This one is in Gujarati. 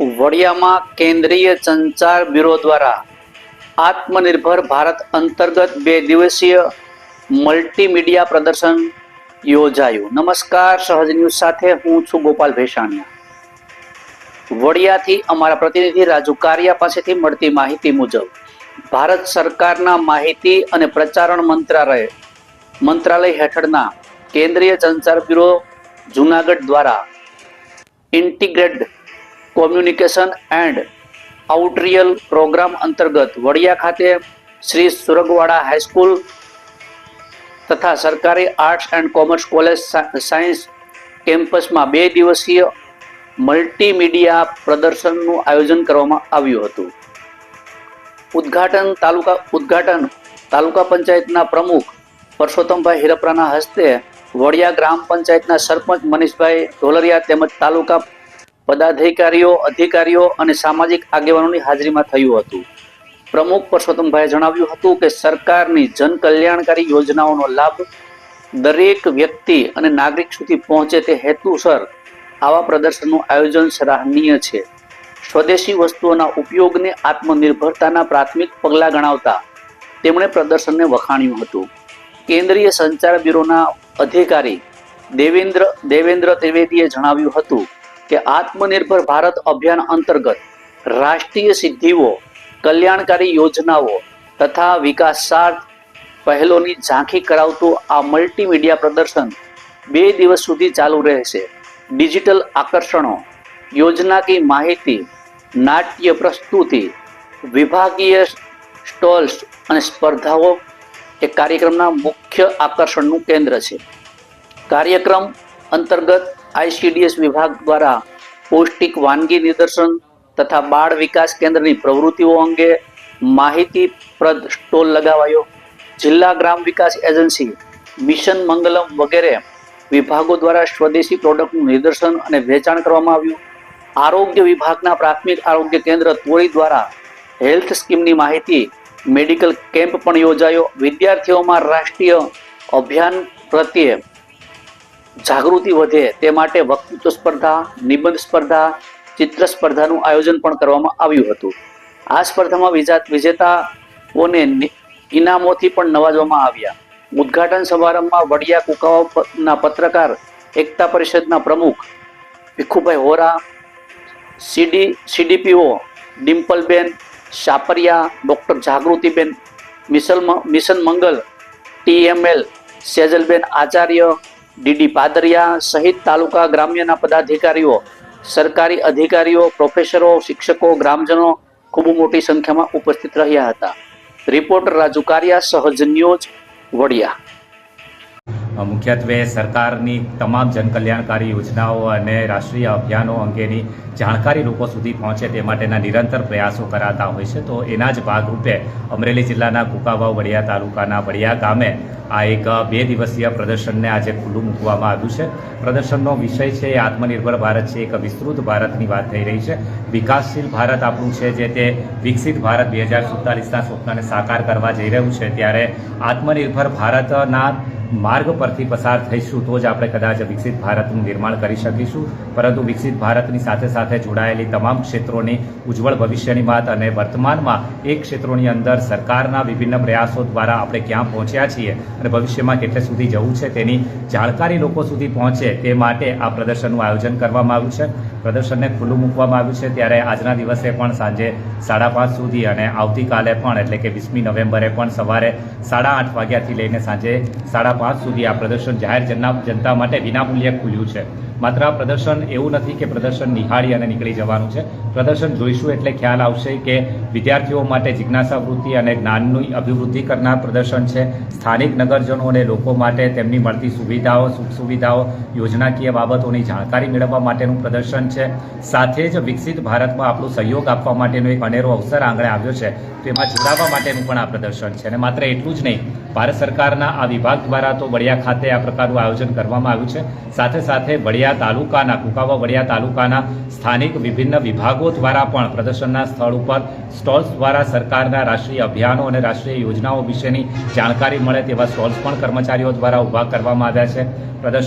વડિયામાં કેન્દ્રીય સંચાર બ્યુરો દ્વારા આત્મનિર્ભર ભારત અંતર્ગત બે દિવસીય મલ્ટીમીડિયા પ્રદર્શન યોજાયું. નમસ્કાર, સહજ ન્યૂઝ સાથે હું છું ગોપાલ ભેસાણિયા. વડિયાથી અમારા પ્રતિનિધિ રાજુ કારિયા પાસેથી મળતી માહિતી મુજબ, ભારત સરકારના માહિતી અને પ્રચારણ મંત્રાલય મંત્રાલય હેઠળના કેન્દ્રીય સંચાર બ્યુરો જુનાગઢ દ્વારા integrated communication and outreach programme અંતર્ગત વડિયા ખાતે શ્રી સુરગવાડા હાઈસ્કૂલ તથા સરકારી arts and commerce college science કેમ્પસમાં બે દિવસીય મલ્ટીમીડિયા પ્રદર્શનનું આયોજન કરવામાં આવ્યું હતું. ઉદ્ઘાટન તાલુકા ઉદ્ઘાટન તાલુકા પંચાયતના પ્રમુખ પરસોત્તમભાઈ હિરપરાના હસ્તે વડિયા ગ્રામ પંચાયતના સરપંચ મનીષભાઈ ઢોલરિયા તેમજ તાલુકા પદાધિકારીઓ, અધિકારીઓ અને સામાજિક આગેવાનોની હાજરીમાં થયું હતું. પ્રમુખ પરસોત્તમભાઈએ જણાવ્યું હતું કે સરકારની જન કલ્યાણકારી યોજનાઓનો લાભ દરેક વ્યક્તિ અને નાગરિક સુધી પહોંચે તે હેતુસર આવા પ્રદર્શનનું આયોજન સરાહનીય છે. સ્વદેશી વસ્તુઓના ઉપયોગને આત્મનિર્ભરતાના પ્રાથમિક પગલાં ગણાવતા તેમણે પ્રદર્શનને વખાણ્યું હતું. કેન્દ્રીય સંચાર બ્યુરોના અધિકારી દેવેન્દ્ર દેવેન્દ્ર ત્રિવેદીએ જણાવ્યું હતું કે આત્મનિર્ભર ભારત અભિયાન અંતર્ગત રાષ્ટ્રીય સિદ્ધિઓ, કલ્યાણકારી યોજનાઓ તથા વિકાસાર્થ પહેલોની ઝાંખી કરાવતું આ મલ્ટીમીડિયા પ્રદર્શન બે દિવસ સુધી ચાલુ રહેશે. ડિજિટલ આકર્ષણો યોજના કી માહિતી, નાટ્ય પ્રસ્તુતિ, વિભાગીય સ્ટોલ્સ અને સ્પર્ધાઓ એ કાર્યક્રમના મુખ્ય આકર્ષણનું કેન્દ્ર છે. કાર્યક્રમ અંતર્ગત આઈસીડીએસ વિભાગ દ્વારા પૌષ્ટિક વાનગી નિદર્શન તથા બાળ વિકાસ કેન્દ્રની પ્રવૃત્તિઓ અંગે માહિતીપ્રદ સ્ટોલ લગાવાયો. જિલ્લા ગ્રામ વિકાસ એજન્સી મિશન મંગલમ વગેરે વિભાગો દ્વારા સ્વદેશી પ્રોડક્ટનું નિદર્શન અને વેચાણ કરવામાં આવ્યું. આરોગ્ય વિભાગના પ્રાથમિક આરોગ્ય કેન્દ્ર તોળી દ્વારા હેલ્થ સ્કીમની માહિતી મેડિકલ કેમ્પ પણ યોજાયો. વિદ્યાર્થીઓમાં રાષ્ટ્રીય અભિયાન પ્રત્યે જાગૃતિ વધે તે માટે વક્તૃત્વ સ્પર્ધા, નિબંધ સ્પર્ધા, ચિત્ર સ્પર્ધાનું આયોજન પણ કરવામાં આવ્યું હતું. આ સ્પર્ધામાં વિજા, વિજેતાઓને ઇનામોથી પણ નવાજવામાં આવ્યા. ઉદ્ઘાટન સમારંભમાં વડિયા કુકાવાના પત્રકાર, એકતા પરિષદના પ્રમુખ Bhikhubhai Hora, CD, CDPO Dimpalben Shapariya, doctor Jagrutiben, misal mission Mangal, TML Sejalben Acharya DD Padariya સહિત તાલુકા ગ્રામ્યના પદાધિકારીઓ, સરકારી અધિકારીઓ, પ્રોફેસરો, શિક્ષકો, ગ્રામજનો ખૂબ મોટી સંખ્યામાં ઉપસ્થિત રહ્યા હતા. રિપોર્ટર રાજુ કારિયા, સહજ ન્યૂઝ, વડિયા. મુખ્યત્વે સરકારની તમામ જનકલ્યાણકારી યોજનાઓ અને રાષ્ટ્રીય અભિયાનો અંગેની જાણકારી લોકો સુધી પહોંચે તે માટેના નિરંતર પ્રયાસો કરાતા હોય છે. તો એના જ ભાગરૂપે અમરેલી જિલ્લાના કુકાવાવ વડિયા તાલુકાના વડિયા ગામે આ એક બે દિવસીય પ્રદર્શનને આજે ખુલ્લું મૂકવામાં આવ્યું છે. પ્રદર્શનનો વિષય છે એ આત્મનિર્ભર ભારત છે, એક વિસ્તૃત ભારતની વાત થઈ રહી છે. વિકાસશીલ ભારત આપણું છે જે તે વિકસિત ભારત બે હજાર સુડતાલીસના સ્વપ્નને સાકાર કરવા જઈ રહ્યું છે. ત્યારે આત્મનિર્ભર ભારતના માર્ગ પરથી પસાર થઈશું તો જ આપણે કદાચ વિકસિત ભારતનું નિર્માણ કરી શકીશું. પરંતુ વિકસિત ભારતની સાથે સાથે જોડાયેલી તમામ ક્ષેત્રોની ઉજ્જવળ ભવિષ્યની વાત અને વર્તમાનમાં એ ક્ષેત્રોની અંદર સરકારના વિભિન્ન પ્રયાસો દ્વારા આપણે ક્યાં પહોંચ્યા છીએ અને ભવિષ્યમાં કેટલે સુધી જવું છે તેની જાણકારી લોકો સુધી પહોંચે તે માટે આ પ્રદર્શનનું આયોજન કરવામાં આવ્યું છે. પ્રદર્શનને ખુલ્લું મૂકવામાં આવ્યું છે. ત્યારે આજના દિવસે પણ સાંજે સાડા પાંચ સુધી અને આવતીકાલે પણ, એટલે કે વીસમી નવેમ્બરે પણ સવારે સાડા આઠ વાગ્યાથી લઈને સાંજે સાડા પાંચ સુધી આ પ્રદર્શન જાહેર જનતા માટે વિનામૂલ્યે ખુલ્યું છે. માત્ર આ પ્રદર્શન એવું નથી કે પ્રદર્શન નિહાળી અને નીકળી જવાનું છે. પ્રદર્શન જોઈશું એટલે ખ્યાલ આવશે કે વિદ્યાર્થીઓ માટે જિજ્ઞાસા વૃત્તિ અને જ્ઞાનની અભિવૃદ્ધિ કરનાર પ્રદર્શન છે. સ્થાનિક નગરજનો અને લોકો માટે તેમની મળતી સુવિધાઓ, સુખ સુવિધાઓ, યોજનાકીય બાબતોની જાણકારી મેળવવા માટેનું પ્રદર્શન છે. સાથે જ વિકસિત ભારતમાં આપણું સહયોગ આપવા માટેનો એક અનેરો અવસર આંગણે આવ્યો છે. તેમાં જોડાવા માટેનું પણ આ પ્રદર્શન છે. અને માત્ર એટલું જ નહીં, ભારત સરકારના આ વિભાગ દ્વારા તો વડિયા ખાતે આ પ્રકારનું આયોજન કરવામાં આવ્યું છે. સાથે સાથે વડિયા તાલુકાના, કુકાવા વડિયા તાલુકાના સ્થાનિક વિભિન્ન વિભાગો દ્વારા પણ પ્રદર્શનના સ્થળ ઉપર સ્ટોલ્સ દ્વારા સરકારના રાષ્ટ્રીય અભિયાનો અને રાષ્ટ્રીય યોજનાઓ વિશેની જાણકારી મળે તેવા સ્ટોલ્સ પણ કર્મચારીઓ દ્વારા ઊભા કરવામાં આવ્યા છે. પ્રદર્શન